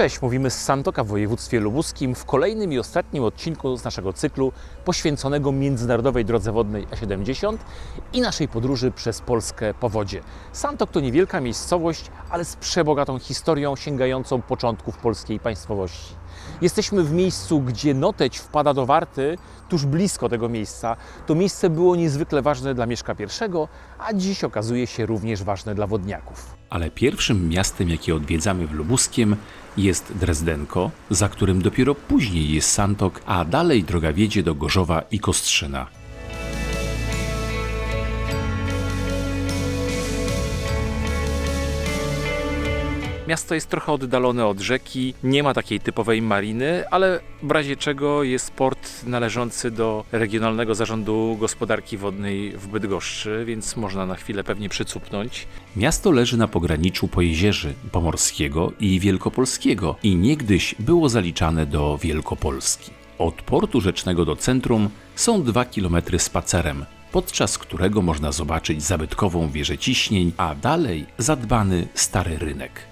Cześć, mówimy z Santoka w województwie lubuskim w kolejnym i ostatnim odcinku z naszego cyklu poświęconego międzynarodowej drodze wodnej A70 i naszej podróży przez Polskę po wodzie. Santok to niewielka miejscowość, ale z przebogatą historią sięgającą początków polskiej państwowości. Jesteśmy w miejscu, gdzie Noteć wpada do Warty, tuż blisko tego miejsca. To miejsce było niezwykle ważne dla Mieszka I, a dziś okazuje się również ważne dla wodniaków. Ale pierwszym miastem, jakie odwiedzamy w Lubuskiem jest Drezdenko, za którym dopiero później jest Santok, a dalej droga wiedzie do Gorzowa i Kostrzyna. Miasto jest trochę oddalone od rzeki, nie ma takiej typowej mariny, ale w razie czego jest port należący do Regionalnego Zarządu Gospodarki Wodnej w Bydgoszczy, więc można na chwilę pewnie przycupnąć. Miasto leży na pograniczu Pojezierzy Pomorskiego i Wielkopolskiego i niegdyś było zaliczane do Wielkopolski. Od portu rzecznego do centrum są dwa kilometry spacerem, podczas którego można zobaczyć zabytkową wieżę ciśnień, a dalej zadbany stary rynek.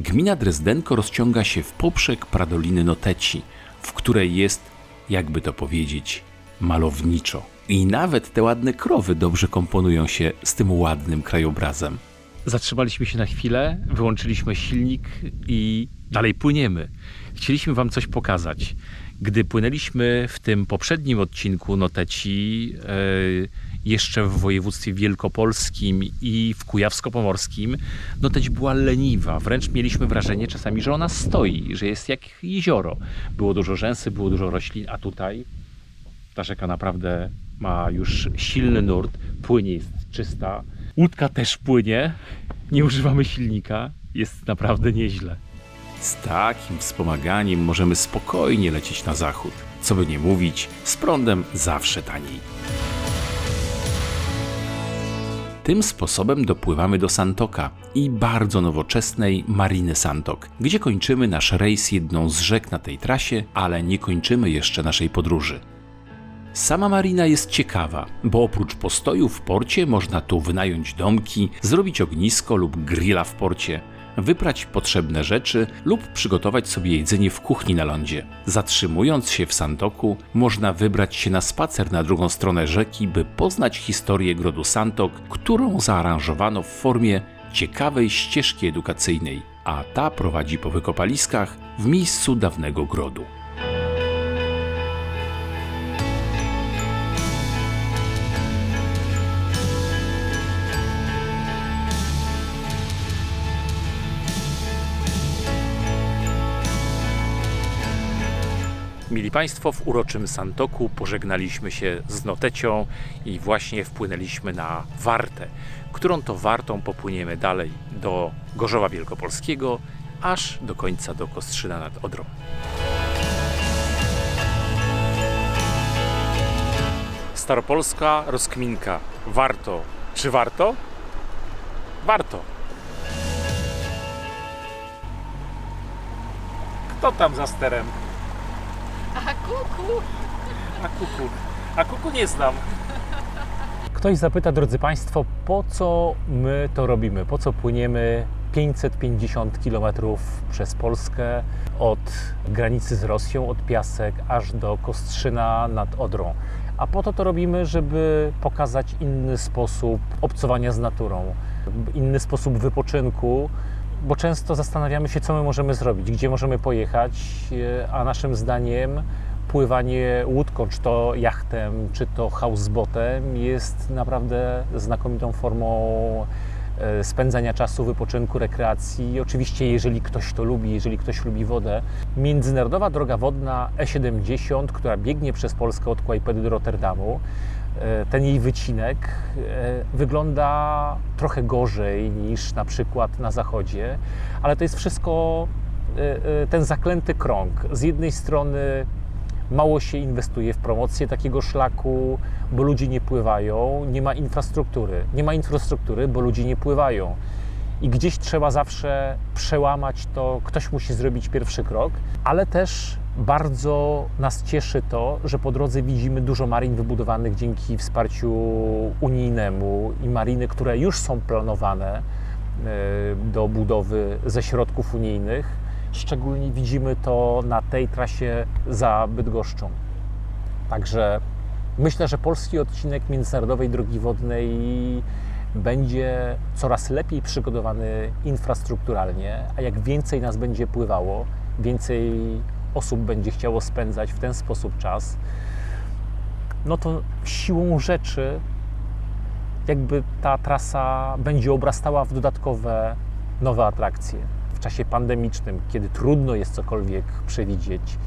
Gmina Drezdenko rozciąga się w poprzek Pradoliny Noteci, w której jest, jakby to powiedzieć, malowniczo. I nawet te ładne krowy dobrze komponują się z tym ładnym krajobrazem. Zatrzymaliśmy się na chwilę, wyłączyliśmy silnik i dalej płyniemy. Chcieliśmy Wam coś pokazać. Gdy płynęliśmy w tym poprzednim odcinku Noteci, e, jeszcze w województwie wielkopolskim i w kujawsko-pomorskim, Noteć była leniwa. Wręcz mieliśmy wrażenie czasami, że ona stoi, że jest jak jezioro. Było dużo rzęsy, było dużo roślin, a tutaj ta rzeka naprawdę ma już silny nurt, płynie, jest czysta. Łódka też płynie, nie używamy silnika, jest naprawdę nieźle. Z takim wspomaganiem możemy spokojnie lecieć na zachód. Co by nie mówić, z prądem zawsze taniej. Tym sposobem dopływamy do Santoka i bardzo nowoczesnej Mariny Santok, gdzie kończymy nasz rejs jedną z rzek na tej trasie, ale nie kończymy jeszcze naszej podróży. Sama marina jest ciekawa, bo oprócz postoju w porcie można tu wynająć domki, zrobić ognisko lub grilla w porcie, wyprać potrzebne rzeczy lub przygotować sobie jedzenie w kuchni na lądzie. Zatrzymując się w Santoku, można wybrać się na spacer na drugą stronę rzeki, by poznać historię grodu Santok, którą zaaranżowano w formie ciekawej ścieżki edukacyjnej, a ta prowadzi po wykopaliskach w miejscu dawnego grodu. Mili Państwo, w uroczym Santoku pożegnaliśmy się z Notecią i właśnie wpłynęliśmy na Wartę, którą to Wartą popłyniemy dalej do Gorzowa Wielkopolskiego, aż do końca do Kostrzyna nad Odrą. Staropolska rozkminka. Warto. Czy warto? Warto. Kto tam za sterem? A kuku! A kuku. A kuku nie znam. Ktoś zapyta, drodzy Państwo, po co my to robimy? Po co płyniemy 550 km przez Polskę od granicy z Rosją, od Piasek, aż do Kostrzyna nad Odrą? A po to to robimy, żeby pokazać inny sposób obcowania z naturą, inny sposób wypoczynku, bo często zastanawiamy się, co my możemy zrobić, gdzie możemy pojechać, e, a naszym zdaniem pływanie łódką, czy to jachtem, czy to houseboatem jest naprawdę znakomitą formą e, spędzania czasu, wypoczynku, rekreacji. Oczywiście, jeżeli ktoś to lubi, jeżeli ktoś lubi wodę. Międzynarodowa droga wodna E70, która biegnie przez Polskę od Kłajpedy do Rotterdamu, ten jej wycinek e, wygląda trochę gorzej niż na przykład na zachodzie, ale to jest wszystko e, e, ten zaklęty krąg. Z jednej strony mało się inwestuje w promocję takiego szlaku, bo ludzie nie pływają, nie ma infrastruktury. Nie ma infrastruktury, bo ludzie nie pływają. I gdzieś trzeba zawsze przełamać to, ktoś musi zrobić pierwszy krok, ale też Bardzo nas cieszy to, że po drodze widzimy dużo marin wybudowanych dzięki wsparciu unijnemu i mariny, które już są planowane e, do budowy ze środków unijnych. Szczególnie widzimy to na tej trasie za Bydgoszczą. Także myślę, że polski odcinek międzynarodowej drogi wodnej będzie coraz lepiej przygotowany infrastrukturalnie, a jak więcej nas będzie pływało, więcej osób będzie chciało spędzać w ten sposób czas, no to siłą rzeczy jakby ta trasa będzie obrastała w dodatkowe nowe atrakcje. W czasie pandemicznym, kiedy trudno jest cokolwiek przewidzieć,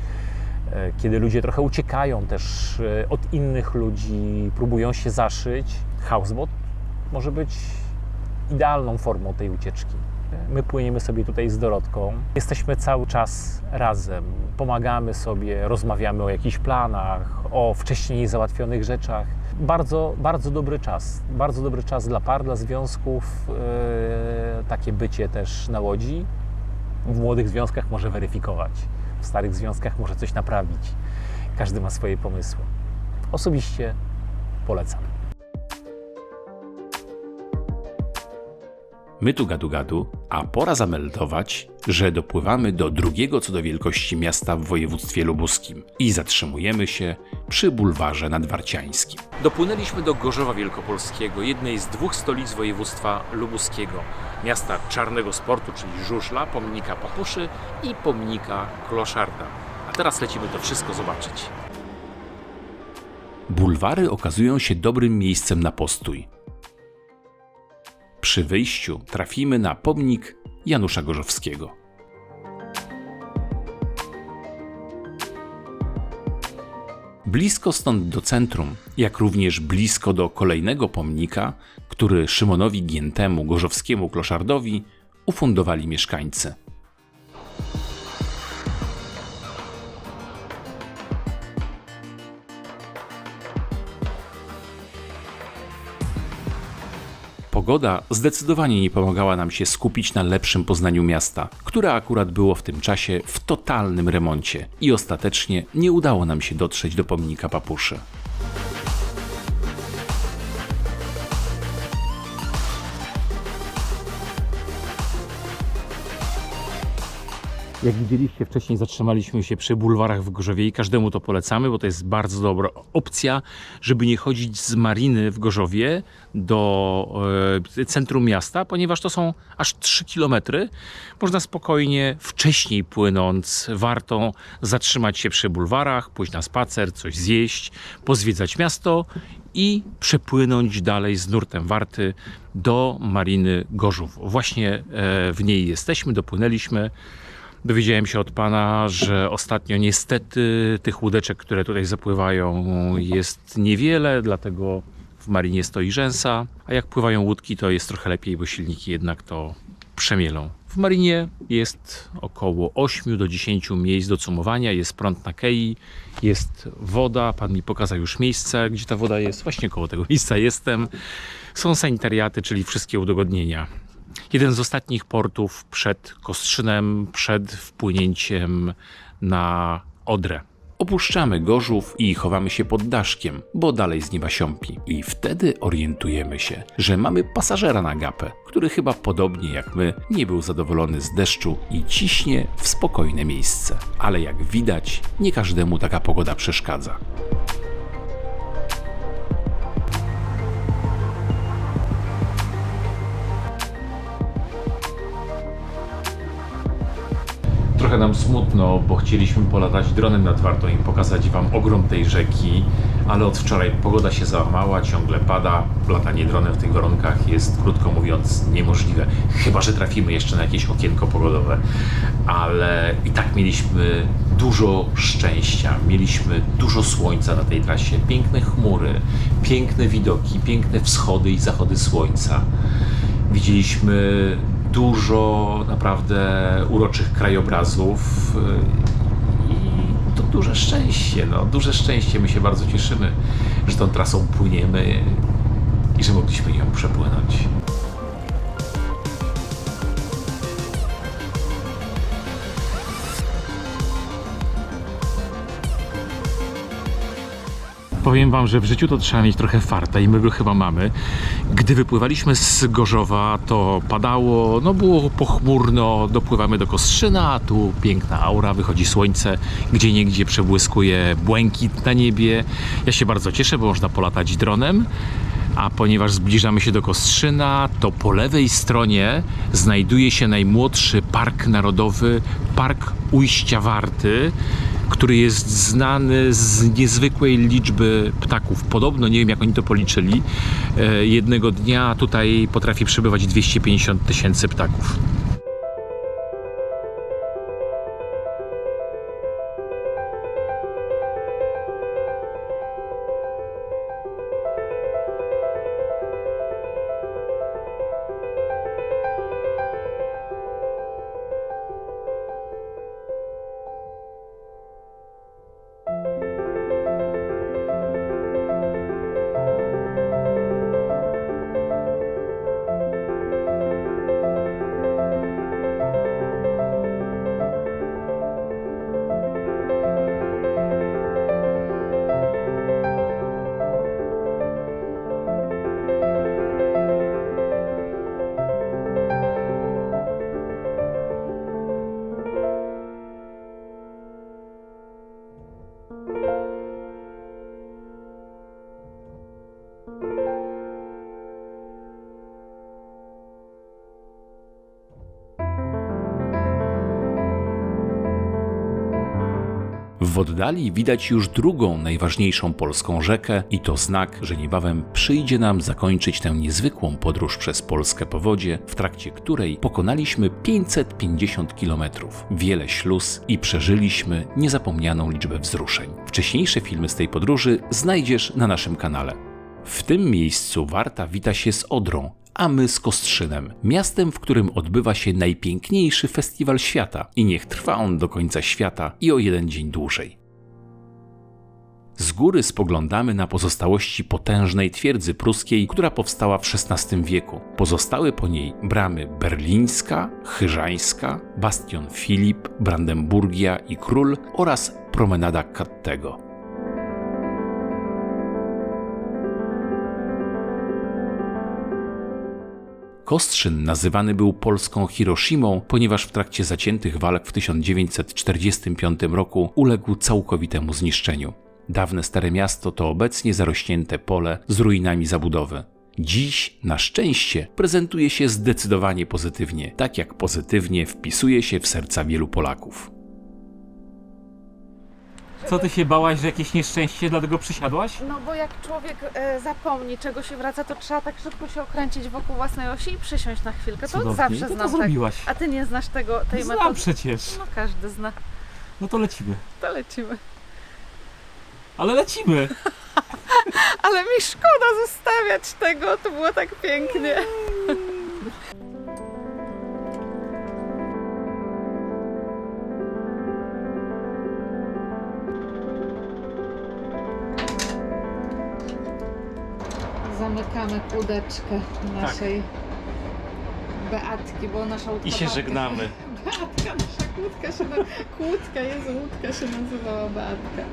e, kiedy ludzie trochę uciekają też e, od innych ludzi, próbują się zaszyć, houseboat może być idealną formą tej ucieczki. My płyniemy sobie tutaj z Dorotką. Jesteśmy cały czas razem, pomagamy sobie, rozmawiamy o jakichś planach, o wcześniej załatwionych rzeczach. Bardzo, bardzo dobry czas. Bardzo dobry czas dla par, dla związków. Yy, takie bycie też na łodzi. W młodych związkach może weryfikować, w starych związkach może coś naprawić. Każdy ma swoje pomysły. Osobiście polecam. My tu gadu gadu, a pora zameldować, że dopływamy do drugiego co do wielkości miasta w województwie lubuskim i zatrzymujemy się przy bulwarze nadwarciańskim. Dopłynęliśmy do Gorzowa Wielkopolskiego, jednej z dwóch stolic województwa lubuskiego. Miasta czarnego sportu, czyli żużla, pomnika papuszy i pomnika kloszarda. A teraz lecimy to wszystko zobaczyć. Bulwary okazują się dobrym miejscem na postój. Przy wyjściu trafimy na pomnik Janusza Gorzowskiego. Blisko stąd do centrum, jak również blisko do kolejnego pomnika, który Szymonowi Giętemu Gorzowskiemu Kloszardowi ufundowali mieszkańcy. Pogoda zdecydowanie nie pomagała nam się skupić na lepszym poznaniu miasta, które akurat było w tym czasie w totalnym remoncie i ostatecznie nie udało nam się dotrzeć do pomnika papuszy. Jak widzieliście wcześniej, zatrzymaliśmy się przy bulwarach w Gorzowie i każdemu to polecamy, bo to jest bardzo dobra opcja, żeby nie chodzić z mariny w Gorzowie do e, centrum miasta, ponieważ to są aż 3 km. Można spokojnie, wcześniej płynąc, warto zatrzymać się przy bulwarach, pójść na spacer, coś zjeść, pozwiedzać miasto i przepłynąć dalej z nurtem warty do mariny Gorzów. Właśnie e, w niej jesteśmy, dopłynęliśmy. Dowiedziałem się od pana, że ostatnio niestety tych łódeczek, które tutaj zapływają, jest niewiele, dlatego w marinie stoi rzęsa, a jak pływają łódki, to jest trochę lepiej, bo silniki jednak to przemielą. W marinie jest około 8 do 10 miejsc do cumowania, jest prąd na kei, jest woda, pan mi pokazał już miejsce, gdzie ta woda jest, właśnie koło tego miejsca jestem. Są sanitariaty, czyli wszystkie udogodnienia. Jeden z ostatnich portów przed Kostrzynem, przed wpłynięciem na Odrę. Opuszczamy Gorzów i chowamy się pod daszkiem, bo dalej z nieba siąpi. I wtedy orientujemy się, że mamy pasażera na gapę, który chyba podobnie jak my nie był zadowolony z deszczu i ciśnie w spokojne miejsce. Ale jak widać, nie każdemu taka pogoda przeszkadza. Trochę nam smutno, bo chcieliśmy polatać dronem nad Wartą i pokazać Wam ogrom tej rzeki, ale od wczoraj pogoda się załamała, ciągle pada. Latanie dronem w tych warunkach jest, krótko mówiąc, niemożliwe. Chyba, że trafimy jeszcze na jakieś okienko pogodowe. Ale i tak mieliśmy dużo szczęścia, mieliśmy dużo słońca na tej trasie, piękne chmury, piękne widoki, piękne wschody i zachody słońca. Widzieliśmy dużo naprawdę uroczych krajobrazów yy, i to duże szczęście, no, duże szczęście. My się bardzo cieszymy, że tą trasą płyniemy i że mogliśmy ją przepłynąć. Powiem wam, że w życiu to trzeba mieć trochę farta i my go chyba mamy. Gdy wypływaliśmy z Gorzowa, to padało, no było pochmurno, dopływamy do Kostrzyna, tu piękna aura, wychodzi słońce, gdzie niegdzie przebłyskuje błękit na niebie. Ja się bardzo cieszę, bo można polatać dronem. A ponieważ zbliżamy się do Kostrzyna, to po lewej stronie znajduje się najmłodszy park narodowy, Park Ujścia Warty, który jest znany z niezwykłej liczby ptaków. Podobno, nie wiem jak oni to policzyli, e, jednego dnia tutaj potrafi przybywać 250 tysięcy ptaków. W oddali widać już drugą najważniejszą polską rzekę i to znak, że niebawem przyjdzie nam zakończyć tę niezwykłą podróż przez Polskę po wodzie, w trakcie której pokonaliśmy 550 km, wiele śluz i przeżyliśmy niezapomnianą liczbę wzruszeń. Wcześniejsze filmy z tej podróży znajdziesz na naszym kanale. W tym miejscu Warta wita się z Odrą, a my z Kostrzynem, miastem, w którym odbywa się najpiękniejszy festiwal świata i niech trwa on do końca świata i o jeden dzień dłużej. Z góry spoglądamy na pozostałości potężnej twierdzy pruskiej, która powstała w XVI wieku. Pozostały po niej bramy berlińska, chyżańska, bastion Filip, Brandenburgia i Król oraz promenada Kattego. Kostrzyn nazywany był polską Hiroshimą, ponieważ w trakcie zaciętych walk w 1945 roku uległ całkowitemu zniszczeniu. Dawne Stare Miasto to obecnie zarośnięte pole z ruinami zabudowy. Dziś, na szczęście, prezentuje się zdecydowanie pozytywnie, tak jak pozytywnie wpisuje się w serca wielu Polaków. Co ty się bałaś, że jakieś nieszczęście, dlatego przysiadłaś? No bo jak człowiek e, zapomni czego się wraca, to trzeba tak szybko się okręcić wokół własnej osi i przysiąść na chwilkę. To Cudownie. zawsze I to znam tak. zrobiłaś. A ty nie znasz tego, tej Znam metody? przecież. No każdy zna. No to lecimy. To lecimy. Ale lecimy! Ale mi szkoda zostawiać tego, to było tak pięknie. Zamykamy kłódeczkę naszej Beatki, bo nasza łódka I się Beatka- żegnamy. Beatka, nasza kłódka się na... Kłódka, Jezu, łódka się nazywała Beatka.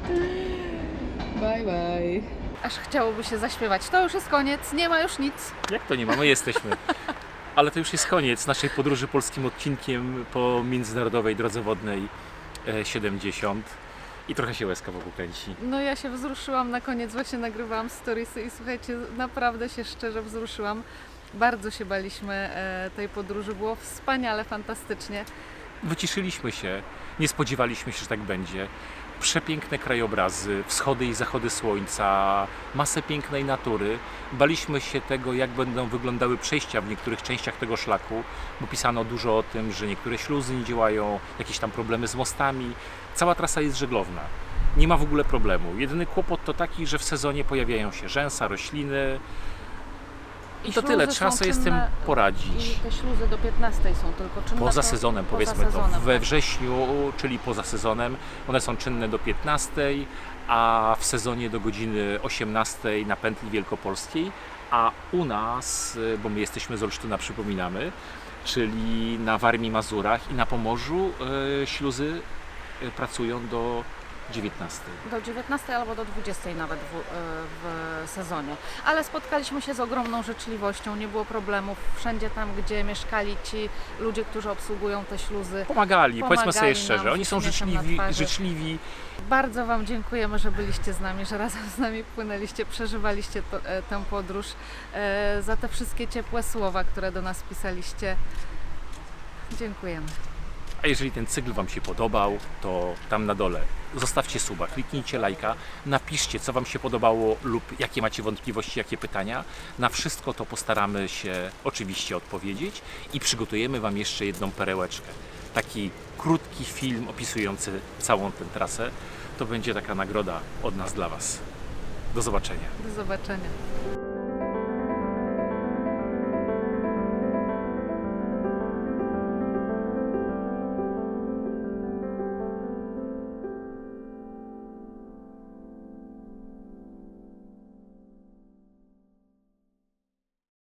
Bye bye. Aż chciałoby się zaśpiewać. To już jest koniec, nie ma już nic. Jak to nie ma? My jesteśmy. Ale to już jest koniec naszej podróży polskim odcinkiem po międzynarodowej drodze wodnej e, 70. I trochę się łezka wokół kręci. No ja się wzruszyłam na koniec, właśnie nagrywałam storiesy i słuchajcie, naprawdę się szczerze wzruszyłam. Bardzo się baliśmy e, tej podróży, było wspaniale, fantastycznie. Wyciszyliśmy się, nie spodziewaliśmy się, że tak będzie. Przepiękne krajobrazy, wschody i zachody słońca, masę pięknej natury. Baliśmy się tego, jak będą wyglądały przejścia w niektórych częściach tego szlaku, bo pisano dużo o tym, że niektóre śluzy nie działają, jakieś tam problemy z mostami. Cała trasa jest żeglowna. Nie ma w ogóle problemu. Jedyny kłopot to taki, że w sezonie pojawiają się rzęsa, rośliny. I to tyle, trzeba sobie z tym poradzić. I te śluzy do 15 są tylko czynne. Poza sezonem, poza powiedzmy sezonem, to. We tak. wrześniu, czyli poza sezonem, one są czynne do 15, a w sezonie do godziny 18 na pętli wielkopolskiej. A u nas, bo my jesteśmy z Olsztyna, przypominamy, czyli na Warmii, Mazurach i na Pomorzu, y, śluzy y, pracują do 19. Do 19 albo do 20 nawet w, e, w sezonie. Ale spotkaliśmy się z ogromną życzliwością, nie było problemów. Wszędzie tam, gdzie mieszkali ci ludzie, którzy obsługują te śluzy. Pomagali, powiedzmy sobie Pomagali szczerze. Oni są życzliwi, życzliwi. Bardzo Wam dziękujemy, że byliście z nami, że razem z nami płynęliście, przeżywaliście to, e, tę podróż, e, za te wszystkie ciepłe słowa, które do nas pisaliście. Dziękujemy. A jeżeli ten cykl Wam się podobał, to tam na dole zostawcie suba, kliknijcie lajka, napiszcie, co Wam się podobało lub jakie macie wątpliwości, jakie pytania. Na wszystko to postaramy się oczywiście odpowiedzieć i przygotujemy Wam jeszcze jedną perełeczkę. Taki krótki film opisujący całą tę trasę. To będzie taka nagroda od nas dla Was. Do zobaczenia. Do zobaczenia.